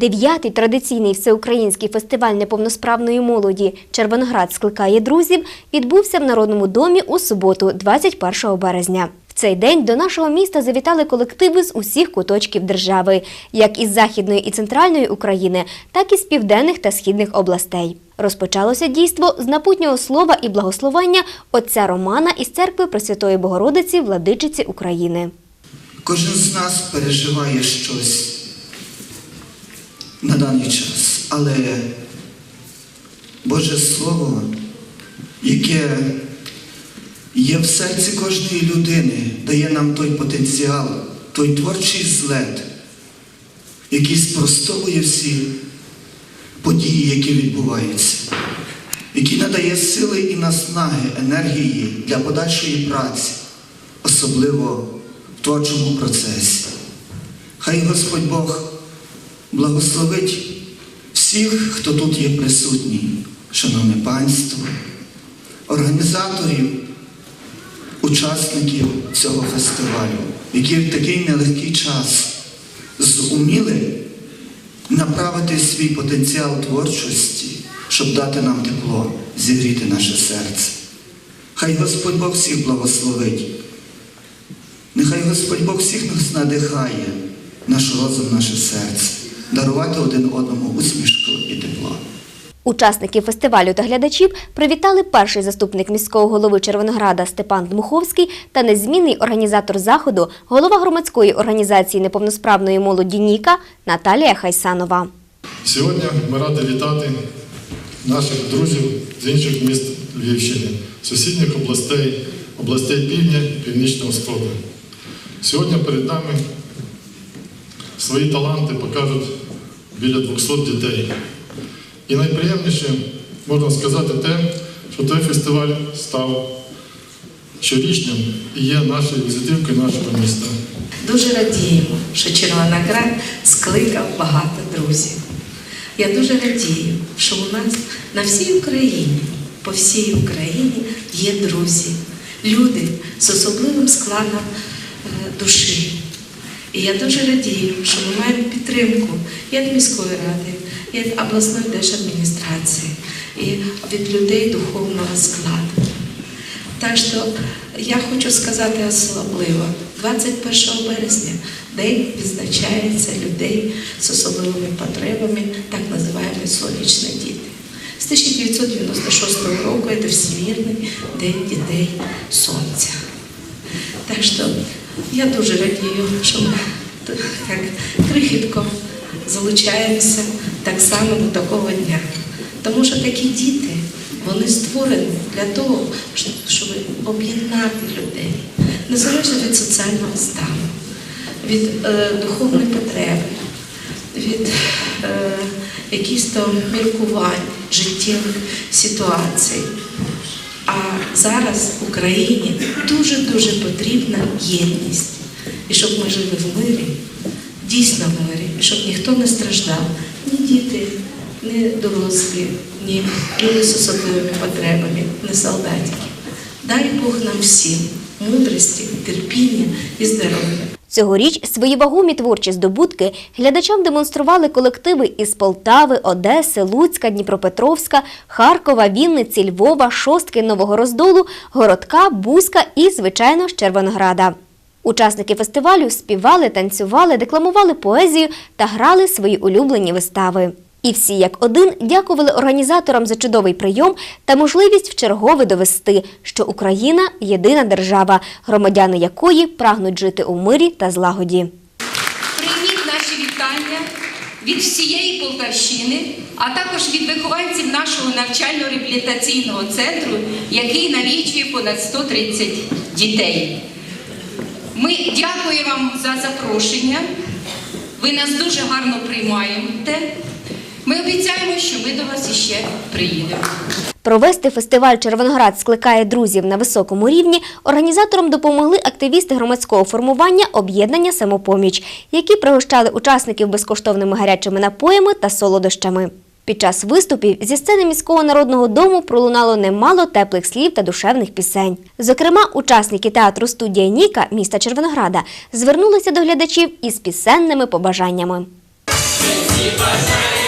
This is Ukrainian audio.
Дев'ятий традиційний всеукраїнський фестиваль неповносправної молоді Червоноград скликає друзів відбувся в Народному домі у суботу, 21 березня. В цей день до нашого міста завітали колективи з усіх куточків держави, як із західної і центральної України, так і з південних та східних областей. Розпочалося дійство з напутнього слова і благословення отця Романа із церкви Пресвятої Богородиці Владичиці України. Кожен з нас переживає щось на даний час, але Боже Слово, яке є в серці кожної людини, дає нам той потенціал, той творчий злет, який спростовує всі події, які відбуваються, який надає сили і наснаги, енергії для подальшої праці, особливо в творчому процесі. Хай Господь Бог благословить всіх, хто тут є присутній, шановне панство, організаторів, учасників цього фестивалю, які в такий нелегкий час зуміли направити свій потенціал творчості, щоб дати нам тепло, зігріти наше серце. Хай Господь Бог всіх благословить. Нехай Господь Бог всіх нас надихає, наш розум, наше серце, дарувати один одному усмішку і тепло. Учасників фестивалю та глядачів привітали перший заступник міського голови Червонограда Степан Дмуховський та незмінний організатор заходу, голова громадської організації неповносправної молоді Ніка Наталія Хайсанова. Сьогодні ми раді вітати наших друзів з інших міст Львівщини, сусідніх областей, областей півдня і північного сходу. Сьогодні перед нами свої таланти покажуть біля 200 дітей. І найприємніше можна сказати те, що той фестиваль став щорічним і є нашою візитівкою нашого міста. Дуже радіємо, що Червоноград скликав багато друзів. Я дуже радію, що у нас на всій Україні, по всій Україні є друзі, люди з особливим складом е, душі. І я дуже радію, що ми маємо підтримку від міської ради, від обласної держадміністрації, і від людей духовного складу. Так що я хочу сказати особливо, 21 березня день відзначається людей з особливими потребами, так називаємо сонячні діти. З 1996 року це Всемірний день дітей сонця. Так що я дуже радію, що ми так крихітко залучаємося так само до такого дня. Тому що такі діти, вони створені для того, щоб об'єднати людей, незалежно від соціального стану, від е, духовної потреби, від е, якихось там міркувань, життєвих ситуацій. А зараз в Україні дуже-дуже потрібна єдність. І щоб ми жили в мирі, дійсно в мирі, щоб ніхто не страждав, ні діти, ні дорослі, ні люди з особливими потребами, ні солдатики. Дай Бог нам всім мудрості, терпіння і здоров'я. Цьогоріч свої вагомі творчі здобутки глядачам демонстрували колективи із Полтави, Одеси, Луцька, Дніпропетровська, Харкова, Вінниці, Львова, Шостки, Нового Роздолу, Городка, Бузька і, звичайно, з Червонограда. Учасники фестивалю співали, танцювали, декламували поезію та грали свої улюблені вистави. І всі як один дякували організаторам за чудовий прийом та можливість вчергове довести, що Україна єдина держава, громадяни якої прагнуть жити у мирі та злагоді. Прийміть наші вітання від всієї Полтавщини, а також від вихованців нашого навчально-реабілітаційного центру, який налічує понад 130 дітей. Ми дякуємо вам за запрошення. Ви нас дуже гарно приймаєте. Ми обіцяємо, що ми до вас іще приїдемо. Провести фестиваль Червоноград скликає друзів на високому рівні. Організаторам допомогли активісти громадського формування об'єднання Самопоміч, які пригощали учасників безкоштовними гарячими напоями та солодощами. Під час виступів зі сцени міського народного дому пролунало немало теплих слів та душевних пісень. Зокрема, учасники театру студія Ніка міста Червонограда звернулися до глядачів із пісенними побажаннями. Пісня всі бажаємо.